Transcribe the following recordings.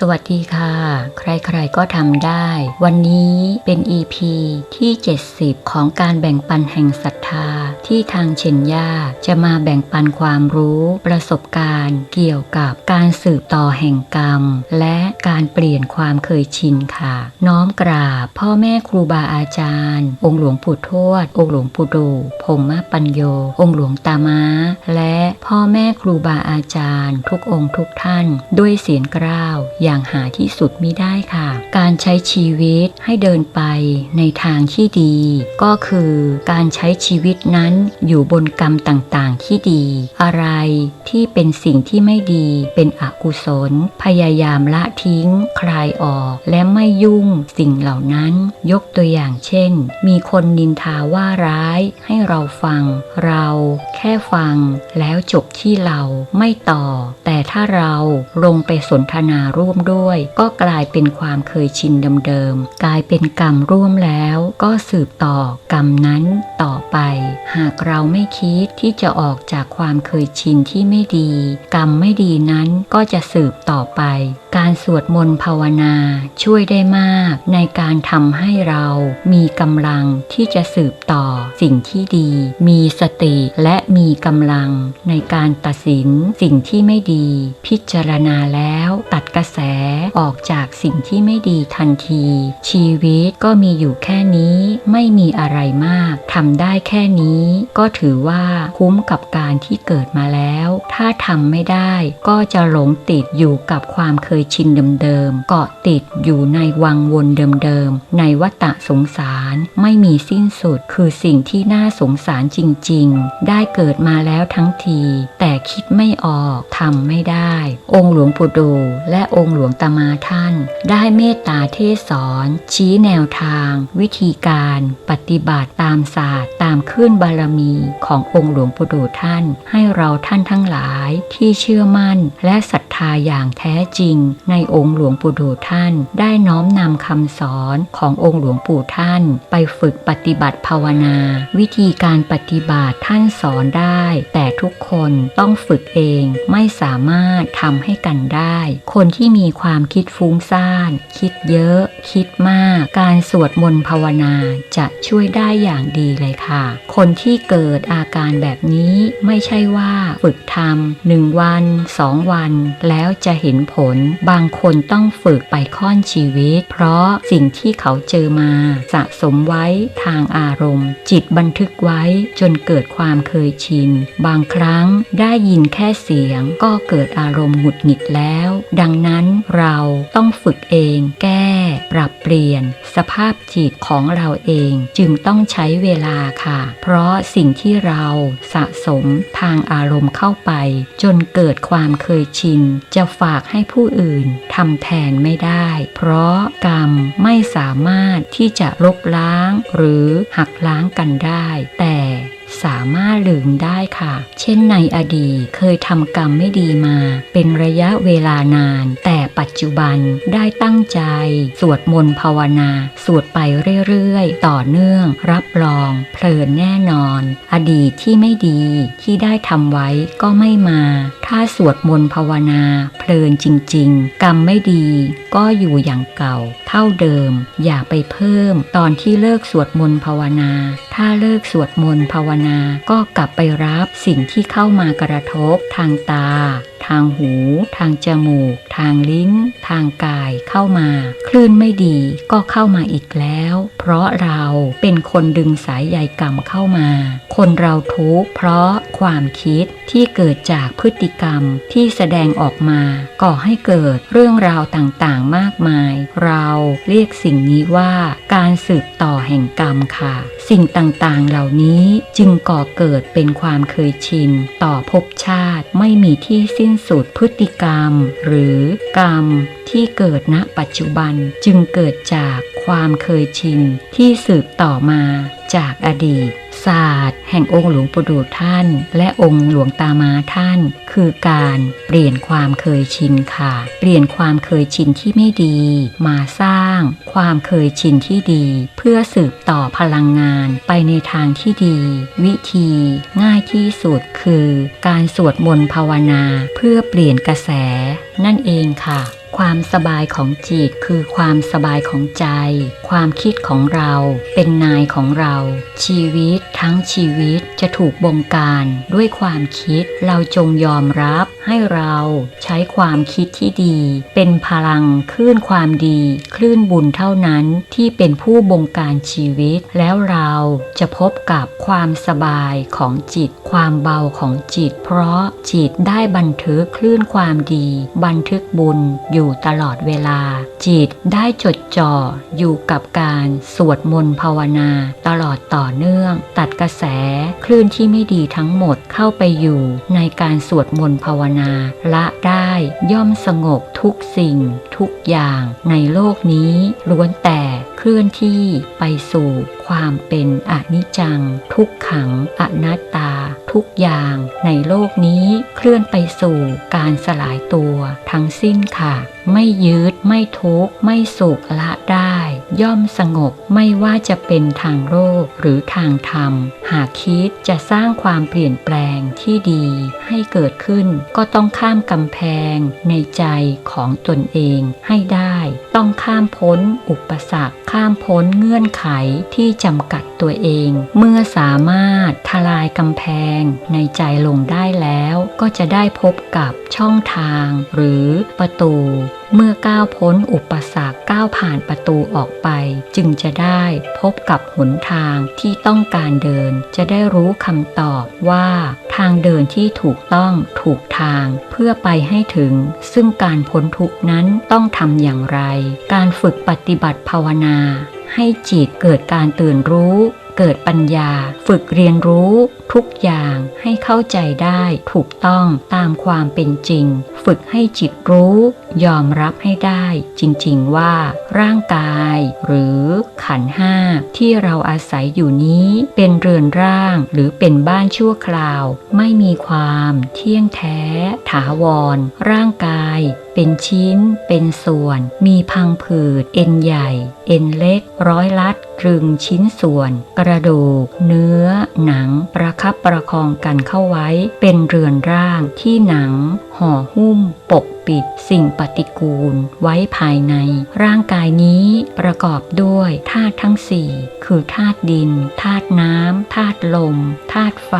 สวัสดีค่ะ ใครๆก็ทำได้ วันนี้เป็น EP ที่ 70 ของการแบ่งปันแห่งศรัทธา ที่ทางเชนยาจะมาแบ่งปันความรู้ประสบการณ์เกี่ยวกับการสืบต่อแห่งกรรม และการเปลี่ยนความเคยชินค่ะ น้อมกราบพ่อแม่ครูบาอาจารย์ องค์หลวงปู่ทวด องค์หลวงปู่ดูพรหมปัญโย องค์หลวงตามาและพ่อแม่ครูบาอาจารย์ ทุกองค์ทุกท่าน ด้วยเสียงกล้าวอย่างหาที่สุดมิได้ค่ะ การใช้ชีวิตให้เดินไปในทางที่ดี ก็คือการใช้ชีวิตนั้นอยู่บนกรรมต่างๆ ที่ดี อะไรที่เป็นสิ่งที่ไม่ดีเป็นอกุศล พยายามละทิ้ง คลายออก และไม่ยุ่งสิ่งเหล่านั้น ยกตัวอย่างเช่น มีคนนินทาว่าร้าย ให้เราฟัง เราแค่ฟัง แล้วจบที่เราไม่ต่อ แต่ถ้าเราลงไปสนทนาร่วมด้วย ก็กลายเป็นความเคยชินเดิมๆกลายเป็นกรรมร่วมแล้ว ก็สืบต่อกรรมนั้นต่อไปหาากเราไม่คิดที่จะออกจากความเคยชินที่ไม่ดี กรรมไม่ดีนั้นก็จะสืบต่อไป การสวดมนต์ภาวนาช่วยได้มากในการทำให้เรามีกำลังที่จะสืบต่อสิ่งที่ดี มีสติและมีกำลังในการตัดสินสิ่งที่ไม่ดี พิจารณาแล้วตัดกระแสออกจากสิ่งที่ไม่ดีทันที ชีวิตก็มีอยู่แค่นี้ไม่มีอะไรมากทำได้แค่นี้ก็ถือว่าคุ้มกับการที่เกิดมาแล้ว ถ้าทำไม่ได้ก็จะหลงติดอยู่กับความเคยชินเดิมๆ เกาะติดอยู่ในวังวนเดิมๆ ในวัฏสงสารไม่มีสิ้นสุด คือสิ่งที่น่าสงสารจริงๆ ได้เกิดมาแล้วทั้งที แต่คิดไม่ออกทำไม่ได้ องค์หลวงปู่ดูและองค์หลวงตามาท่าน ได้เมตตาเทศสอน ชี้แนวทาง วิธีการปฏิบัติตามศาสตร์ ตามขึ้นบารมีขององค์หลวงปู่ดูท่าน ให้เราท่านทั้งหลายที่เชื่อมั่นและศรัทธาอย่างแท้จริงในองค์หลวงปู่ดูท่าน ได้น้อมนำคำสอนขององค์หลวงปู่ท่าน ไปฝึกปฏิบัติภาวนา วิธีการปฏิบัติท่านสอนได้ แต่ทุกคนต้องฝึกเองไม่สามารถทำให้กันได้ คนที่มีความคิดฟุ้งซ่าน คิดเยอะ คิดมาก การสวดมนต์ภาวนาจะช่วยได้อย่างดีเลยค่ะ คนที่เกิดอาการแบบนี้ไม่ใช่ว่าฝึกทำหนึ่งวันสองวัน แล้วจะเห็นผลบางคนต้องฝึกไปค่อนชีวิต เพราะสิ่งที่เขาเจอมา สะสมไว้ทางอารมณ์ จิตบันทึกไว้จนเกิดความเคยชิน บางครั้งได้ยินแค่เสียงก็เกิดอารมณ์หงุดหงิดแล้ว ดังนั้นเราต้องฝึกเองแก้ ปรับเปลี่ยน สภาพจิตของเราเองจึงต้องใช้เวลาค่ะ เพราะสิ่งที่เราสะสมทางอารมณ์เข้าไป จนเกิดความเคยชิน จะฝากให้ผู้อื่นทำแทนไม่ได้ เพราะกรรมไม่สามารถที่จะลบล้างหรือหักล้างกันได้ แต่ สามารถลืมได้ค่ะ เช่นในอดีตเคยทำกรรมไม่ดีมา เป็นระยะเวลานาน แต่ปัจจุบันได้ตั้งใจ สวดมนต์ภาวนา สวดไปเรื่อยๆ ต่อเนื่อง รับรอง เพลินแน่นอน อดีตที่ไม่ดีที่ได้ทำไว้ก็ไม่มา ถ้าสวดมนต์ภาวนา เพลินจริง ๆ กรรมไม่ดี ก็อยู่อย่างเก่า เท่าเดิม อย่าไปเพิ่ม ตอนที่เลิกสวดมนต์ภาวนา ถ้าเลิกสวดมนต์ภาวนาก็กลับไปรับสิ่งที่เข้ามากระทบ ทางตา ทางหู ทางจมูก ทางลิ้น ทางกายเข้ามา คลื่นไม่ดีก็เข้ามาอีกแล้ว เพราะเราเป็นคนดึงสายใยกรรมเข้ามา คนเราทุกข์เพราะความคิดที่เกิดจากพฤติกรรมที่แสดงออกมา ก่อให้เกิดเรื่องราวต่างๆมากมาย เราเรียกสิ่งนี้ว่าการสืบต่อแห่งกรรมค่ะ สิ่งต่างๆ เหล่านี้จึงก่อเกิดเป็นความเคยชิน ต่อภพชาติไม่มีที่สิ้นสุดพฤติกรรม หรือกรรมที่เกิดณปัจจุบันจึงเกิดจากความเคยชิน ที่สืบต่อมาจากอดีต ศาสตร์ แห่งองค์หลวงปู่ดูท่าน และองค์หลวงตามาท่าน คือการเปลี่ยนความเคยชินค่ะ เปลี่ยนความเคยชินที่ไม่ดี มาสร้าง ความเคยชินที่ดี เพื่อสืบต่อพลังงานไปในทางที่ดี วิธีง่ายที่สุดคือ การสวดมนต์ภาวนาเพื่อเปลี่ยนกระแส นั่นเองค่ะ ความสบายของจิตคือความสบายของใจ ความคิดของเราเป็นนายของเรา ชีวิตทั้งชีวิตจะถูกบงการด้วยความคิดเราจงยอมรับให้เราใช้ความคิดที่ดี เป็นพลังคลื่นความดี คลื่นบุญเท่านั้นที่เป็นผู้บงการชีวิต แล้วเราจะพบกับความสบายของจิต ความเบาของจิต เพราะจิตได้บันทึกคลื่นความดี บันทึกบุญอยู่ตลอดเวลา จิตได้จดจ่ออยู่กับการสวดมนต์ภาวนา ตลอดต่อเนื่อง ตัดกระแสคลื่นที่ไม่ดีทั้งหมดเข้าไปอยู่ในการสวดมนต์ภาวนา ละได้ย่อมสงบทุกสิ่ง ทุกอย่างในโลกนี้ล้วนแต่เคลื่อนที่ไปสู่ความเป็นอนิจจัง ทุกขังอนัตตา ทุกอย่างในโลกนี้เคลื่อนไปสู่การสลายตัวทั้งสิ้นค่ะ ไม่ยึดไม่ทุกข์ไม่สุขละได้ ย่อมสงบไม่ว่าจะเป็นทางโลกหรือทางธรรม หากคิดจะสร้างความเปลี่ยนแปลงที่ดี ให้เกิดขึ้นก็ต้องข้ามกำแพง ในใจของตนเองให้ได้ ต้องข้ามพ้นอุปสรรคข้ามพ้นเงื่อนไขที่จำกัดตัวเอง เมื่อสามารถทลายกำแพง ในใจลงได้แล้ว ก็จะได้พบกับช่องทาง หรือประตู เมื่อก้าวพ้นอุปสรรคก้าวผ่านประตูออกไป จึงจะได้พบกับหนทางที่ต้องการเดิน จะได้รู้คำตอบว่า ทางเดินที่ถูกต้องถูกทางเพื่อไปให้ถึง ซึ่งการพ้นทุกนั้นต้องทำอย่างไร การฝึกปฏิบัติภาวนา ให้จิตเกิดการตื่นรู้ เกิดปัญญา ฝึกเรียนรู้ทุกอย่างให้เข้าใจได้ถูกต้องตามความเป็นจริง ฝึกให้จิตรู้ ยอมรับให้ได้จริงๆว่า ร่างกาย หรือขันห้าที่เราอาศัยอยู่นี้ เป็นเรือนร่างหรือเป็นบ้านชั่วคราว ไม่มีความเที่ยงแท้ ถาวร ร่างกาย เป็นชิ้น เป็นส่วน มีพังผืด เอ็นใหญ่ เอ็นเล็ก ร้อยลัดกรึงชิ้นส่วน กระดูก เนื้อ หนัง ประคับประคองกันเข้าไว้ เป็นเรือนร่างที่หนัง ห่อหุ้ม ปก ปิดสิ่งปฏิกูลไว้ภายใน ร่างกายนี้ประกอบด้วยธาตุทั้งสี่คือธาตุดินธาตุน้ำธาตุลมธาตุไฟ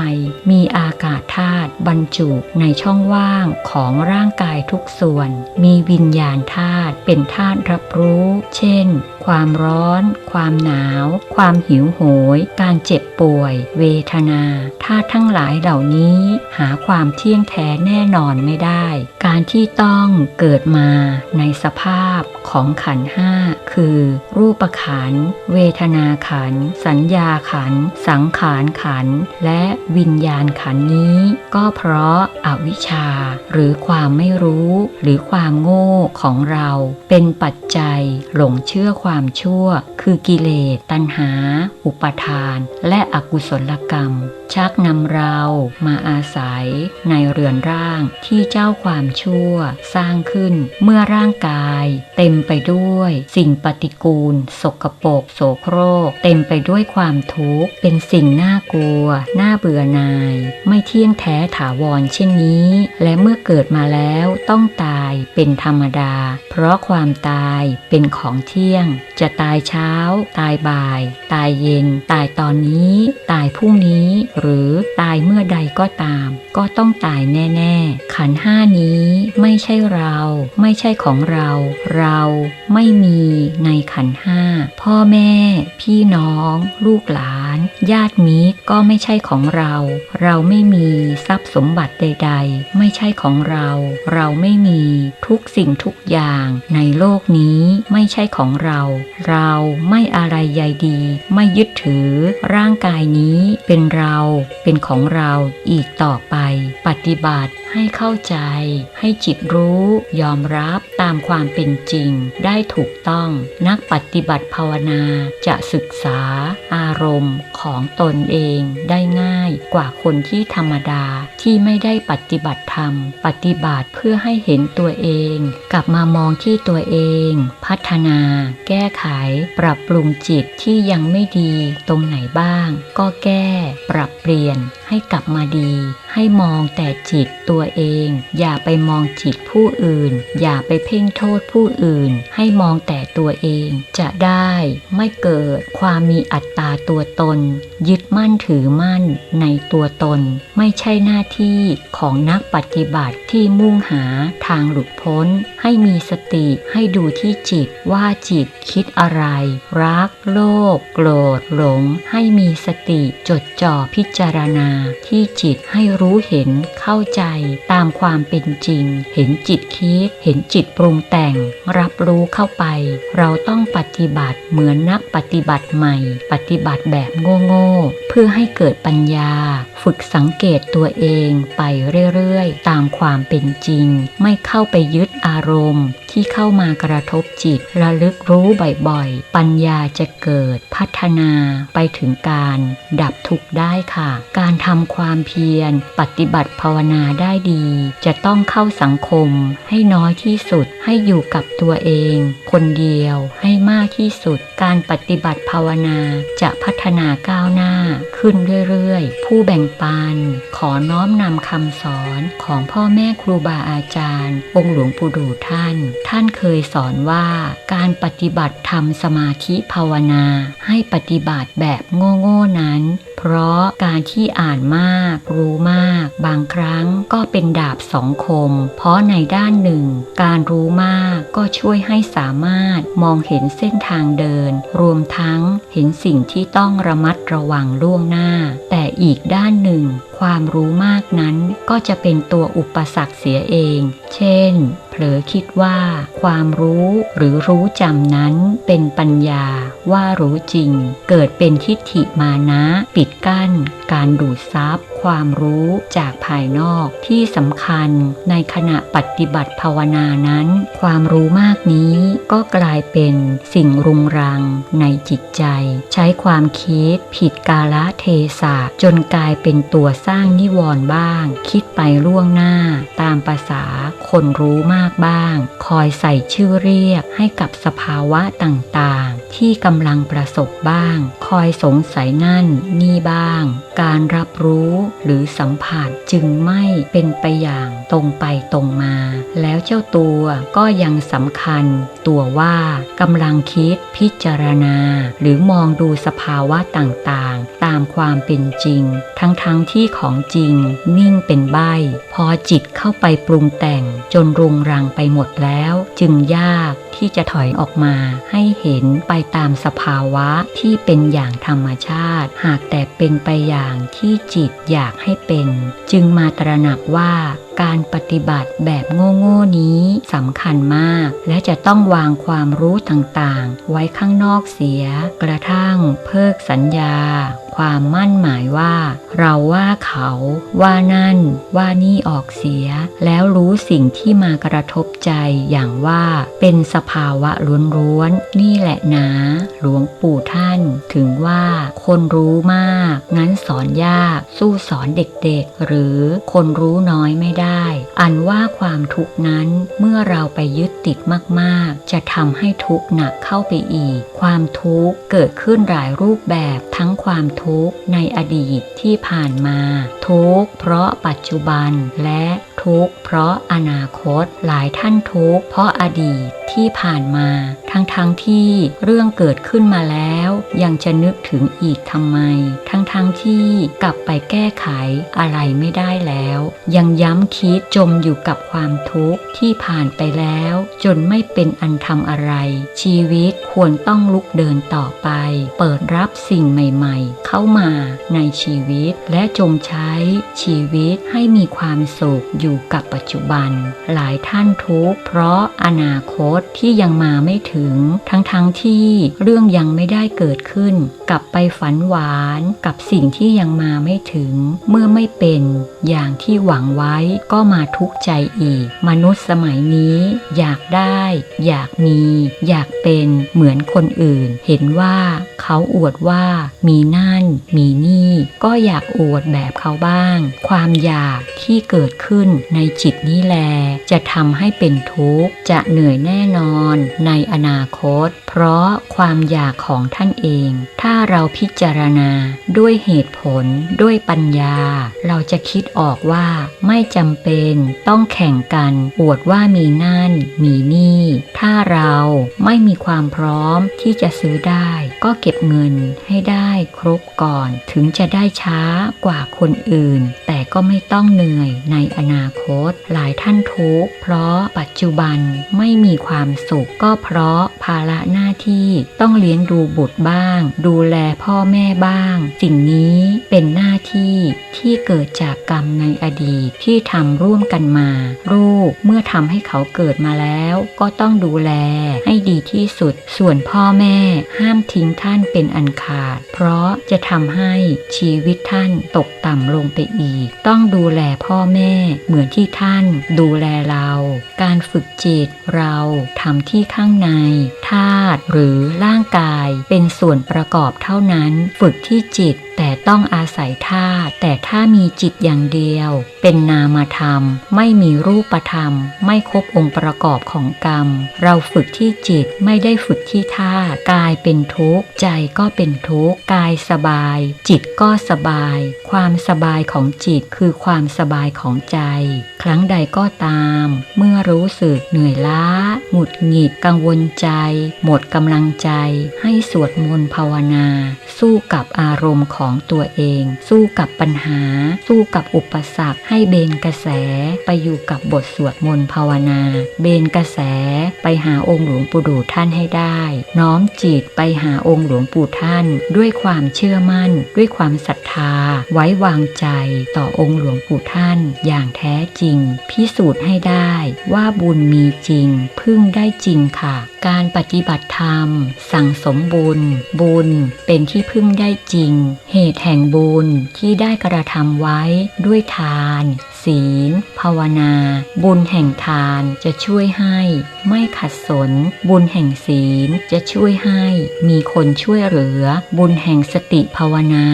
มีอากาศธาตุบรรจุในช่องว่างของร่างกายทุกส่วน มีวิญญาณธาตุเป็นธาตุรับรู้ เช่น ความร้อน ความหนาว ความหิวโหย การเจ็บป่วย เวทนาธาตุทั้งหลายเหล่านี้หาความเที่ยงแท้แน่นอนไม่ได้ การที่ต้องเกิดมาในสภาพของขันห้าคือ รูปขัน เวทนาขัน สัญญาขัน สังขารขัน และวิญญาณขันนี้ ก็เพราะอาวิชชา หรือความไม่รู้ หรือความโง่ของเรา เป็นปัจจัยหลงเชื่อความชั่ว คือกิเลสตัณหา อุปทาน และอกุศลกรรม ชักนำเรามาอาศัยในเรือนร่างที่เจ้าความชั่วสร้างขึ้นเมื่อร่างกายเต็มไปด้วยสิ่งปฏิกูล สกปรกโสโครก เต็มไปด้วยความทุกข์ เป็นสิ่งน่ากลัว น่าเบื่อหน่าย ไม่เที่ยงแท้ถาวรเช่นนี้ และเมื่อเกิดมาแล้วต้องตายเป็นธรรมดา เพราะความตายเป็นของเที่ยง จะตายช้าตายบ่าย ตายเย็น ตายตอนนี้ ตายพรุ่งนี้ หรือตายเมื่อใดก็ตาม ก็ต้องตายแน่ๆ ขันห้านี้ไม่ใช่เรา ไม่ใช่ของเรา เราไม่มีในขันห้า พ่อแม่ พี่น้อง ลูกหลาน ญาติมิตรก็ไม่ใช่ของเรา เราไม่มีทรัพย์สมบัติใด ๆ ไม่ใช่ของเรา เราไม่มีทุกสิ่งทุกอย่างในโลกนี้ไม่ใช่ของเรา เราไม่อะไรใยดี ไม่ยึดถือ ร่างกายนี้เป็นเราเป็นของเราอีกต่อไป ปฏิบัติ ให้เข้าใจ ให้จิตรู้ ยอมรับตามความเป็นจริง ได้ถูกต้องนักปฏิบัติภาวนาจะศึกษา อารมณ์ของตนเองได้ง่ายกว่าคนที่ธรรมดาที่ไม่ได้ปฏิบัติธรรม ปฏิบัติเพื่อให้เห็นตัวเอง กลับมามองที่ตัวเอง พัฒนา แก้ไข ปรับปรุงจิตที่ยังไม่ดีตรงไหนบ้าง ก็แก้ ปรับเปลี่ยนให้กลับมาดี ให้มองแต่จิตตัวเอง อย่าไปมองจิตผู้อื่น อย่าไปเพ่งโทษผู้อื่น ให้มองแต่ตัวเอง จะได้ไม่เกิดความมีอัตตาตัวตน ยึดมั่นถือมั่นในตัวตน ไม่ใช่หน้าที่ของนักปฏิบัติที่มุ่งหาทางหลุดพ้น ให้มีสติให้ดูที่จิตว่าจิตคิดอะไร รัก โลภโกรธ หลง ให้มีสติจดจ่อพิจารณาที่จิตให้รู้เห็นเข้าใจตามความเป็นจริง เห็นจิตคิด เห็นจิตปรุงแต่ง รับรู้เข้าไป เราต้องปฏิบัติเหมือนนักปฏิบัติใหม่ ปฏิบัติแบบโง่ๆเพื่อให้เกิดปัญญา ฝึกสังเกตตัวเองไปเรื่อยๆ ตามความเป็นจริง ไม่เข้าไปยึดอารมณ์ ที่เข้ามากระทบจิต ระลึกรู้บ่อยๆ ปัญญาจะเกิดพัฒนาไปถึงการดับทุกข์ได้ค่ะ การทำความเพียร ปฏิบัติภาวนาได้ดี จะต้องเข้าสังคม ให้น้อยที่สุดให้อยู่กับตัวเอง คนเดียวให้มากที่สุด การปฏิบัติภาวนาจะพัฒนาก้าวหน้า ขึ้นเรื่อยๆ ผู้แบ่งปัน ขอน้อมนำคำสอนของพ่อแม่ครูบาอาจารย์ องค์หลวงปู่ดูท่านท่านเคยสอนว่าการปฏิบัติธรรมสมาธิภาวนาให้ปฏิบัติแบบโง่ๆนั้น เพราะการที่อ่านมาก รู้มาก บางครั้งก็เป็นดาบสองคม เพราะในด้านหนึ่ง การรู้มากก็ช่วยให้สามารถมองเห็นเส้นทางเดิน รวมทั้งเห็นสิ่งที่ต้องระมัดระวังล่วงหน้า แต่อีกด้านหนึ่งความรู้มากนั้นก็จะเป็นตัวอุปสรรคเสียเอง เช่น เผลอคิดว่า ความรู้หรือรู้จำนั้นเป็นปัญญาว่ารู้จริง เกิดเป็นทิฏฐิมานะ ปิดกั้น การดูดซับความรู้จากภายนอกที่สำคัญในขณะปฏิบัติภาวนานั้น ความรู้มากนี้ก็กลายเป็นสิ่งรุงรังในจิตใจ ใช้ความคิดผิดกาละเทศะจนกลายเป็นตัวสร้างนิวรณ์บ้าง คิดไปล่วงหน้า ตามภาษาคนรู้มากบ้าง คอยใส่ชื่อเรียกให้กับสภาวะต่างๆ ที่กำลังประสบบ้าง คอยสงสัยนั่นนี่บ้าง การรับรู้หรือสัมผัสจึงไม่เป็นไปอย่างตรงไปตรงมา แล้วเจ้าตัวก็ยังสำคัญ ตัวว่ากำลังคิดพิจารณา หรือมองดูสภาวะต่างๆ ตามความเป็นจริง ทั้งๆทที่ของจริง นิ่งเป็นใบพอจิตเข้าไปปรุงแต่งจนรุงรังไปหมดแล้ว จึงยากที่จะถอยออกมาให้เห็นไปตามสภาวะที่เป็นอย่างธรรมชาติ หากแต่เป็นไปอย่างที่จิตอยากให้เป็น จึงมาตระหนักว่า การปฏิบัติแบบโง่ๆนี้สำคัญมาก และจะต้องวางความรู้ต่างๆ ไว้ข้างนอกเสีย กระทั่งเพิกสัญญา ความมั่นหมายว่า เราว่าเขาว่านั่น ว่านี่ออกเสีย แล้วรู้สิ่งที่มากระทบใจอย่างว่าเป็นสภาวะล้วนๆนี่แหละนะหลวงปู่ท่าน ถึงว่าคนรู้มาก งั้นสอนยาก สู้สอนเด็กๆ หรือคนรู้น้อยไม่ได้อันว่าความทุกข์นั้นเมื่อเราไปยึดติดมากๆ จะทำให้ทุกข์หนักเข้าไปอีก ความทุกข์เกิดขึ้นหลายรูปแบบทั้งความทุกข์ในอดีตที่ผ่านมา ทุกข์เพราะปัจจุบันและทุกข์เพราะอนาคต หลายท่านทุกข์เพราะอดีตที่ผ่านมา ทั้งๆทที่เรื่องเกิดขึ้นมาแล้ว ยังจะนึกถึงอีกทำไม ทั้งๆทที่กลับไปแก้ไขอะไรไม่ได้แล้ว ยังย้ำคิดจมอยู่กับความทุกข์ที่ผ่านไปแล้ว จนไม่เป็นอันทำอะไร ชีวิตควรต้องลุกเดินต่อไป เปิดรับสิ่งใหม่ ๆ เข้ามาในชีวิตและจงใช้ชีวิตให้มีความสุขอยู่กับปัจจุบัน หลายท่านทุกข์เพราะอนาคตตที่ยังมาไม่ถึง ทั้งๆทที่เรื่องยังไม่ได้เกิดขึ้น กลับไปฝันหวานกับสิ่งที่ยังมาไม่ถึง เมื่อไม่เป็นอย่างที่หวังไว้ก็มาทุกข์ใจอีก มนุษย์สมัยนี้ อยากได้ อยากมี อยากเป็นเหมือนคนอื่น เห็นว่าเขาอวดว่ามีนั่น มีนี่ ก็อยากอวดแบบเขาบ้าง ความอยากที่เกิดขึ้นในจิตนี้แล จะทำให้เป็นทุกข์จะเหนื่อยแน่นอนในอนาคต เพราะความอยากของท่านเอง ถ้าเราพิจารณาด้วยเหตุผลด้วยปัญญา เราจะคิดออกว่าไม่จำเป็นต้องแข่งกันอวดว่ามีนั่นมีนี่ ถ้าเราไม่มีความพร้อมที่จะซื้อได้ ก็เก็บเงินให้ได้ครบก่อน ถึงจะได้ช้ากว่าคนอื่น แต่ก็ไม่ต้องเหนื่อยในอนาคต หลายท่านทุกข์เพราะปัจจุบันไม่มีความสุข ก็เพราะภาระหน้าที่ต้องเลี้ยงดูบุตรบ้าง ดูแลพ่อแม่บ้าง สิ่งนี้เป็นหน้าที่ที่เกิดจากกรรมในอดีตที่ทำร่วมกันมาลูกเมื่อทำให้เขาเกิดมาแล้ว ก็ต้องดูแลให้ดีที่สุด ส่วนพ่อแม่ห้ามทิ้งท่านเป็นอันขาด เพราะจะทำให้ชีวิตท่านตกต่ำลงไปอีก ต้องดูแลพ่อแม่เหมือนที่ท่านดูแลเรา การฝึกจิตเราทำที่ข้างในธาตุหรือร่างกายเป็นส่วนประกอบเท่านั้น ฝึกที่จิต แต่ต้องอาศัยธาแต่ถ้ามีจิตอย่างเดียว เป็นนามธรรม ไม่มีรูปธรรม ไม่ครบองค์ประกอบของกรรม เราฝึกที่จิตไม่ได้ฝึกที่ธากายเป็นทุกข์ ใจก็เป็นทุกข์ กายสบาย จิตก็สบาย ความสบายของจิตคือความสบายของใจ ครั้งใดก็ตาม เมื่อรู้สึกเหนื่อยล้า หงุดหงิดกังวลใจ หมดกำลังใจ ให้สวดมนต์ภาวนา สู้กับอารมณ์ของสองตัวเอง สู้กับปัญหา สู้กับอุปสรรค ให้เบนกระแสไปอยู่กับบทสวดมนต์ภาวนา เบนกระแสไปหาองค์หลวงปู่ดูท่านให้ได้ น้อมจิตไปหาองค์หลวงปู่ท่าน ด้วยความเชื่อมั่น ด้วยความศรัทธา ไว้วางใจต่อองค์หลวงปู่ท่าน อย่างแท้จริง พิสูจน์ให้ได้ว่าบุญมีจริง พึ่งได้จริงค่ะ การปฏิบัติธรรม สั่งสมบุญ บุญเป็นที่พึ่งได้จริง เหตุแห่งบุญที่ได้กระทำไว้ด้วยทาน ศีล ภาวนา บุญแห่งทานจะช่วยให้ ไม่ขัดสน บุญแห่งศีลจะช่วยให้ มีคนช่วยเหลือ บุญแห่งสติภาวนา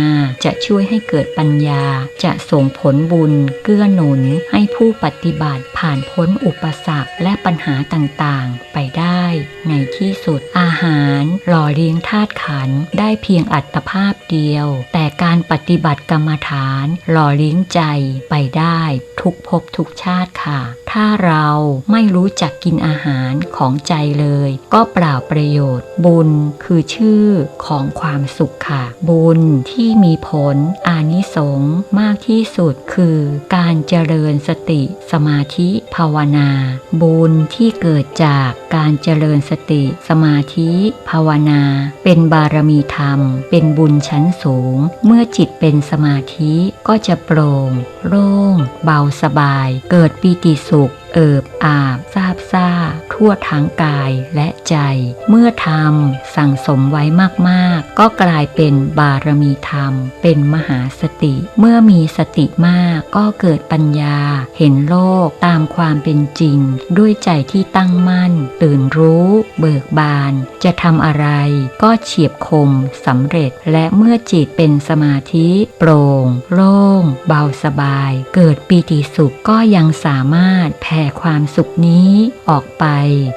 จะช่วยให้เกิดปัญญา จะส่งผลบุญเกื้อหนุน ให้ผู้ปฏิบัติผ่านพ้นอุปสรรคและปัญหาต่างๆ ไปได้ ในที่สุดอาหารหล่อเลี้ยงธาตุขันได้เพียงอัตภาพเดียว แต่การปฏิบัติกรรมฐานหล่อเลี้ยงใจไปได้ทุกภพทุกชาติค่ะ ถ้าเราไม่รู้จักกินอาหารของใจเลย ก็เปล่าประโยชน์ บุญคือชื่อของความสุขค่ะ บุญที่มีผลอานิสงส์มากที่สุดคือการเจริญสติ สมาธิภาวนา บุญที่เกิดจากการเจริญสติ สมาธิ ภาวนา เป็นบารมีธรรม เป็นบุญชั้นสูง เมื่อจิตเป็นสมาธิก็จะโปร่ง โล่ง เบาสบาย เกิดปีติสุข buruk เอิบอาบซาบซ่า ทั่วทั้งกายและใจ เมื่อทำสั่งสมไว้มากๆ ก็กลายเป็นบารมีธรรม เป็นมหาสติ เมื่อมีสติมากก็เกิดปัญญา เห็นโลกตามความเป็นจริง ด้วยใจที่ตั้งมั่น ตื่นรู้ เบิกบาน จะทำอะไรก็เฉียบคมสำเร็จ และเมื่อจิตเป็นสมาธิโปร่ง โล่ง เบาสบาย เกิดปีติสุขก็ยังสามารถแผ่ความสุขนี้ออกไป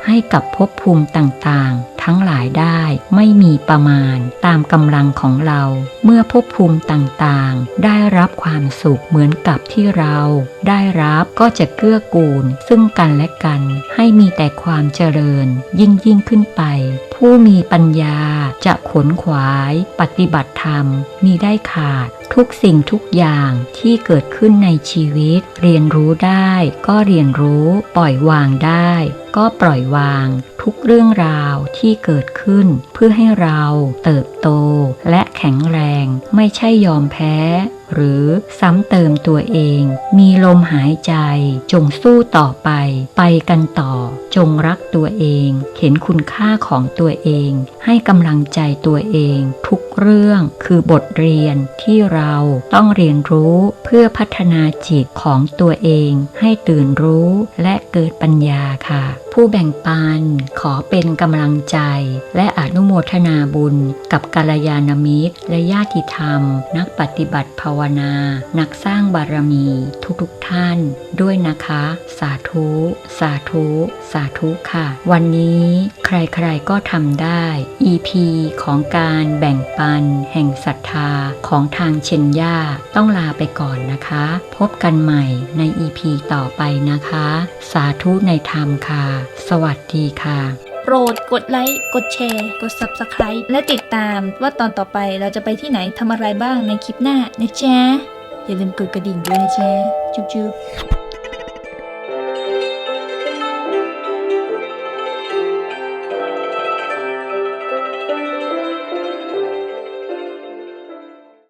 ให้กับภพภูมิต่างๆ ทั้งหลายได้ไม่มีประมาณตามกำลังของเรา เมื่อภพภูมิต่างๆ ได้รับความสุขเหมือนกับที่เราได้รับก็จะเกื้อกูล ซึ่งกันและกันให้มีแต่ความเจริญ ยิ่งยิ่งขึ้นไป ผู้มีปัญญาจะขนขวาย ปฏิบัติธรรมมีได้ขาดทุกสิ่งทุกอย่างที่เกิดขึ้นในชีวิต เรียนรู้ได้ก็เรียนรู้ปล่อยวางได้ ก็ปล่อยวางทุกเรื่องราวที่เกิดขึ้น เพื่อให้เราเติบโตและแข็งแรง ไม่ใช่ยอมแพ้ หรือซ้ำเติมตัวเอง มีลมหายใจ จงสู้ต่อไป ไปกันต่อ จงรักตัวเอง เห็นคุณค่าของตัวเอง ให้กำลังใจตัวเอง ทุกเรื่องคือบทเรียนที่เราต้องเรียนรู้เพื่อพัฒนาจิตของตัวเอง ให้ตื่นรู้และเกิดปัญญาค่ะ ผู้แบ่งปันขอเป็นกำลังใจ และอนุโมทนาบุญ กับกัลยาณมิตร และญาติธรรม นักปฏิบัติภาวนา นักสร้างบารมี ทุกๆทท่าน ด้วยนะคะ สาธุ สาธุาธุค่ะ วันนี้ใครๆก็ทำได้ EP ของการแบ่งปัน แห่งศรัทธาของทางเชนย่าต้องลาไปก่อนนะคะ พบกันใหม่ใน EP ต่อไปนะคะ สาธุในธรรมค่ะ สวัสดีค่ะโปรดกดไลค์ กดแชร์ กด Subscribe และติดตามว่าตอนต่อไปเราจะไปที่ไหนทำอะไรบ้างในคลิปหน้านะจ๊ะอย่าลืมกดกระดิ่งด้วยนะจ๊ะจุ๊บๆ